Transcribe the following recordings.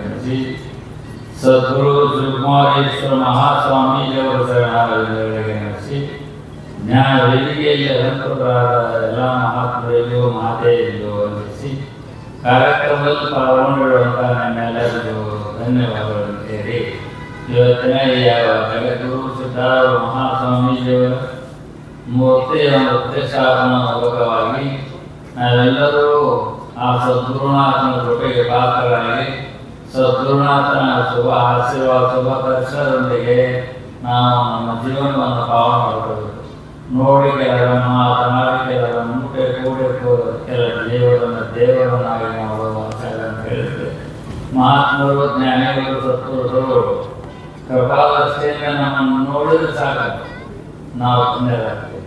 ನಡೆಸಿ ಸದ್ಗುರು ಸುಕುಮಾರೇಶ್ವರ ಮಹಾಸ್ವಾಮೀಜಿಯವರ ಶರಣಾರ್ಥಿಗಳಿಗೆ ನಡೆಸಿ ಜ್ಞಾನ ವೇದಿಕೆಯಲ್ಲಿ ಅಲಂಕೃತರಾದ ಎಲ್ಲ ಮಹಾತ್ಮರಿಗೂ ಮಾತೆಯರಿಗೂ ವಂದಿಸಿ ಕಾರ್ಯಕ್ರಮದಲ್ಲಿ ಪಾಲ್ಗೊಂಡಿರುವಂಥ ನಮ್ಮೆಲ್ಲರಿಗೂ ಧನ್ಯವಾದಗಳನ್ನು ಹೇಳಿ ಇವತ್ತಿನ ಈ ಜಗದ್ಗುರು ಸಿದ್ಧಾರೂಢ ಮಹಾಸ್ವಾಮೀಜಿಯವರ ಮೂರ್ತಿಯ ಪ್ರತಿಷ್ಠಾಪನಾ ಮೂಲಕವಾಗಿ ನಾವೆಲ್ಲರೂ ಆ ಸದ್ಗುರುನಾಥನ ಕೃಪೆಗೆ ಪಾತ್ರರಾಗಿ, ಸದ್ಗುರುನಾಥನ ಶುಭ ಆಶೀರ್ವಾದ ಶುಭ ಕರ್ಷದೊಂದಿಗೆ ನಾವು ನಮ್ಮ ಜೀವನವನ್ನು ಪಾವ ಮಾಡಬೇಕು ನೋಡಿ ಕೆಲವರ ಮಾತನಾಡಿ ಕೆಲವರನ್ನು ಮುಟ್ಟೆ ಕೂಡಿ ಕೆಲ ದೇವರನ್ನು, ದೇವರನ್ನಾಗಿ ಮಾಡುವ ಅಂತ ಮಹಾತ್ಮರು, ಜ್ಞಾನಿಗಳು ಸತ್ಪುರುಷರು ಕೃಪಾದೃಷ್ಟಿಯಿಂದ ನಮ್ಮನ್ನು ನೋಡಿದ್ರೆ ಸಾಕು ನಾವು ಪುಣ್ಯರಾಗ್ತೇವೆ.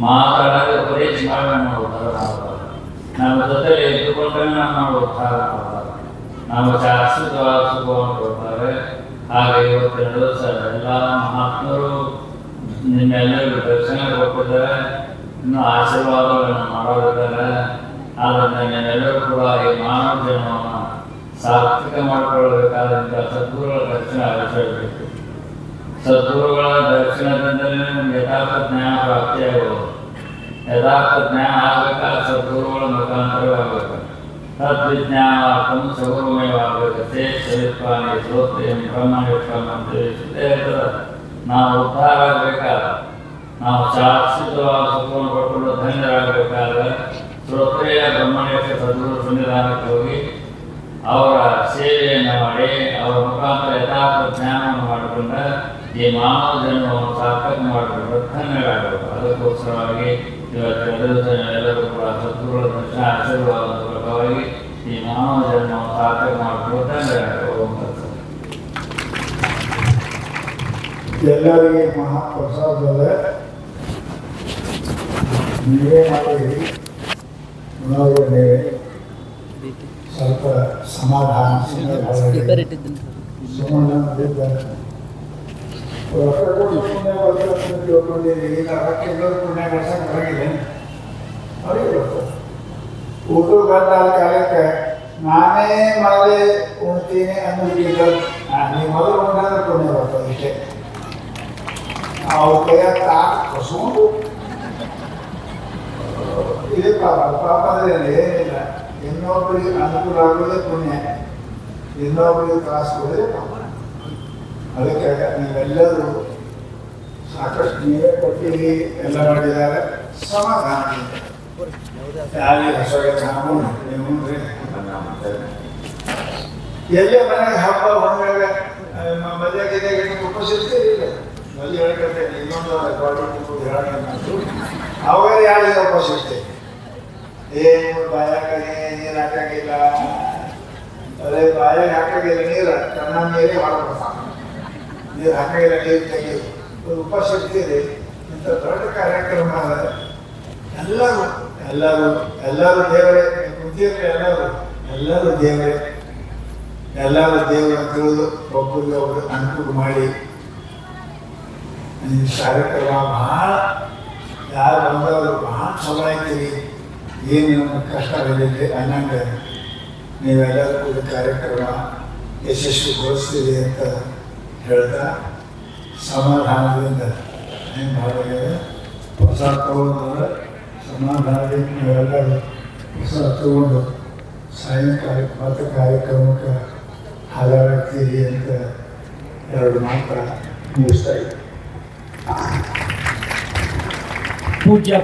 ಮಾತಾಡೋದು ಬರೀ ಮಾಡೋಣ ನಮ್ಮ ಜೊತೆಲಿ ಎದ್ದುಕೊಂಡ್ರೆ ನಾವು ಉದ್ಧಾರ ಶಾಶ್ವತವಾದ ಸುಖವನ್ನು ಕೊಡ್ತಾರೆ. ಹಾಗೆ ಇವತ್ತೆರಡು ದಿವಸ ಎಲ್ಲ ಮಹಾತ್ಮರು ನಿಮ್ಮೆಲ್ಲರಿಗೂ ದರ್ಶನ ಕೊಟ್ಟಿದ್ದಾರೆ. ಇನ್ನು ಆಶೀರ್ವಾದಗಳನ್ನು ಮಾಡೋದಿದ್ದಾರೆ. ಆದ್ದರಿಂದ ನೀವೆಲ್ಲರೂ ಕೂಡ ಈ ಮಾನವ ಜನ್ಮವನ್ನು ಸಾರ್ಥಕ ಮಾಡಿಕೊಳ್ಳಬೇಕಾದಂಥ ಸದ್ಗುರುಗಳ ದರ್ಶನ ಅವಶ್ಯಕಬೇಕು ಸದ್ಗುರುಗಳ ದರ್ಶನದಿಂದಲೇ ನಮ್ಗೆ ಯಥಾರ್ಥ ಜ್ಞಾನ ಪ್ರಾಪ್ತಿಯಾಗುವುದು ಯಥಾರ್ಥ ಜ್ಞಾನ ಮುಖಾಂತರವಾಗಬೇಕು ತದ್ವಿಜ್ಞಾನಾರ್ಥಂ ಸಗುರುಮಯವಾಗಬೇಕು ಸೇರಿತ್ವಾನಿ ಶ್ರೋತ್ರಿಯಂ ಬ್ರಹ್ಮಯುಕ್ತಂ ಅಂತ ಇಷ್ಟೇ ಇರ್ತದೆ ನಾವು ಉದ್ಧಾರ ಆಗಬೇಕಾದ ನಾವು ಶಾಶ್ವತವಾದ ಸುಖವನ್ನು ಪಡ್ಕೊಂಡು ಧನ್ಯರಾಗಬೇಕಾದ್ರೆ ಶ್ರೋತ್ರಿಯ ಬ್ರಹ್ಮಯುಕ್ತ ಸದ್ಗುರು ಸನ್ನಿಧಾನಕ್ಕೆ ಹೋಗಿ ಅವರ ಸೇವೆಯನ್ನು ಮಾಡಿ, ಅವರ ಮುಖಾಂತರ ಯಥಾರ್ಥ ಜ್ಞಾನವನ್ನು ಮಾಡಿಕೊಂಡ ಈ ಮಾನವ ಜನ್ಮವನ್ನು ಸಾರ್ಥಕ ಮಾಡಿಕೊಂಡು ಧನ್ಯರಾಗಬೇಕು. ಅದಕ್ಕೋಸ್ಕರವಾಗಿ ಇವತ್ತು ಎಲ್ಲರೂ ಕೂಡ ಸದ್ಗುರುಗಳ ದರ್ಶನ ಆಶೀರ್ವಾದದ ಮೂಲಕವಾಗಿ ಈ ಮಾನವ ಜನ್ಮವನ್ನು ಸಾರ್ಥಕ ಅಂತ ಎಲ್ಲರಿಗೆ ಮಹಾಪ್ರಸಾದದ ನೀವೇ ಮಾಡಿರಿ ಉಣವುಗಳೇ ಸ್ವಲ್ಪ ಸಮಾಧಾನ ಸುಮ್ಮನೆ ಪುಣ್ಯ ಅಂತ ತಿಳ್ಕೊಂಡಿರಿ ಈಗ ಎಲ್ಲರೂ ಪುಣ್ಯ ಬರ್ಸಕ್ಕೆ ಬರಂಗಿಲ್ಲ ಅವ್ರಿಗೆ ಬರ್ತದೆ ಬಂದಾದ ಕಾಲಕ್ಕೆ ನಾನೇ ಮಾಡಿ ಉಣ್ತೀನಿ ಅನ್ನೋದಕ್ಕಿಂತ ನೀವು ಮೊದಲು ಉಂಟಾದ್ರೆ ಕೊನೆ ಬರ್ತದೆ ಇಷ್ಟೇ ಅವ್ರ ಕೈಯಾಗ ತಾಟ್ ಕಸ್ಕೊಂಡು ಇದು ಪಾಪ ಪಾಪ ಇಲ್ಲ ಏನಿಲ್ಲ. ಇನ್ನೊಬ್ಬರಿಗೆ ಅನುಕೂಲ ಆಗೋದೇ ಪುಣ್ಯ. ಇನ್ನೊಬ್ಬರಿಗೆ ತ್ರಾಸು ಕೊಡೋದೇ ಪಾಪ. ಅದಕ್ಕೆ ನೀವೆಲ್ಲರೂ ಸಾಕಷ್ಟು ನೀವೇ ಕೊಟ್ಟಿರಿ. ಎಲ್ಲ ಮಾಡಿದ್ದಾರೆ. ಸಮಾಧಾನ ಎಲ್ಲೇ ಹಬ್ಬ ಬಂದಾಗ ಮದುವೆ ಗಿದ್ದೆ ಉಪಸಿರ್ತೀರಿ ಇಲ್ಲ. ಮದುವೆ ಹೇಳ್ಕೊಳ್ತೇನೆ ಇನ್ನೊಂದು ರೆಕಾರ್ಡಿಂಗ್ ಹೇಳೋಣ ಅವಾಗ ಯಾರಿಗೆ ಉಪಸಿರ್ತೀವಿ ಏನು ಬಾಯಾಗ ನೀರು ಹಾಕಂಗಿಲ್ಲ. ಅದೇ ಬಾಯಾಗ ಹಾಕಂಗಿಲ್ಲ, ನೀರು ಕಣ್ಣ ನೀರೇ ಹೊರಬಿಡ್ತಾನೆ ನೀರು ಹಾಕಂಗಿಲ್ಲ, ನೀರು ತೆಗೆಯೋದು ಉಪಶಕ್ತಿ ಉಪಸಿರ್ತೀರಿ ಇಂಥ ದೊಡ್ಡ ಕಾರ್ಯಕ್ರಮ ಎಲ್ಲರೂ ಎಲ್ಲರೂ ದೇವರೇ ಕುಂತಿರ್ರಿ ಎಲ್ಲರೂ ಎಲ್ಲರೂ ದೇವರೇ. ಎಲ್ಲರೂ ದೇವರು ತಿಳಿದು ಒಬ್ಬರಿಗೆ ಒಬ್ಬರು ಅನುಕೂಲ ಮಾಡಿ. ಕಾರ್ಯಕ್ರಮ ಬಹಳ, ಯಾರು ಬಂದವರು ಬಹಳ ಚಲೋ ಐತಿರಿ ಏನು ಕಷ್ಟ ಬಂದಿದೆ, ಅನ್ನಂಗೆ. ನೀವೆಲ್ಲರೂ ಕೂಡ ಕಾರ್ಯಕ್ರಮ ಯಶಸ್ವಿಗೊಳಿಸ್ತೀರಿ ಅಂತ ಹೇಳ್ತಾ ಸಮಾಧಾನದಿಂದ ಏನು ಮಾಡಬೇಕಾದ್ರೆ ಪ್ರಸಾದ ತಗೊಂಡ್ರೆ ಸಮಾಧಾನದಿಂದ ನೀವೆಲ್ಲರೂ ಹೊಸ ತಗೊಂಡು ಸಾಯಂಕಾಲ ಮತ್ತೆ ಕಾರ್ಯಕ್ರಮಕ್ಕೆ ಹಾಜರಾಗ್ತೀರಿ ಅಂತ ಎರಡು ಮಾತ್ರ ಮುಗಿಸ್ತಾ ಇದ್ದೆ ಪೂಜ್ಯ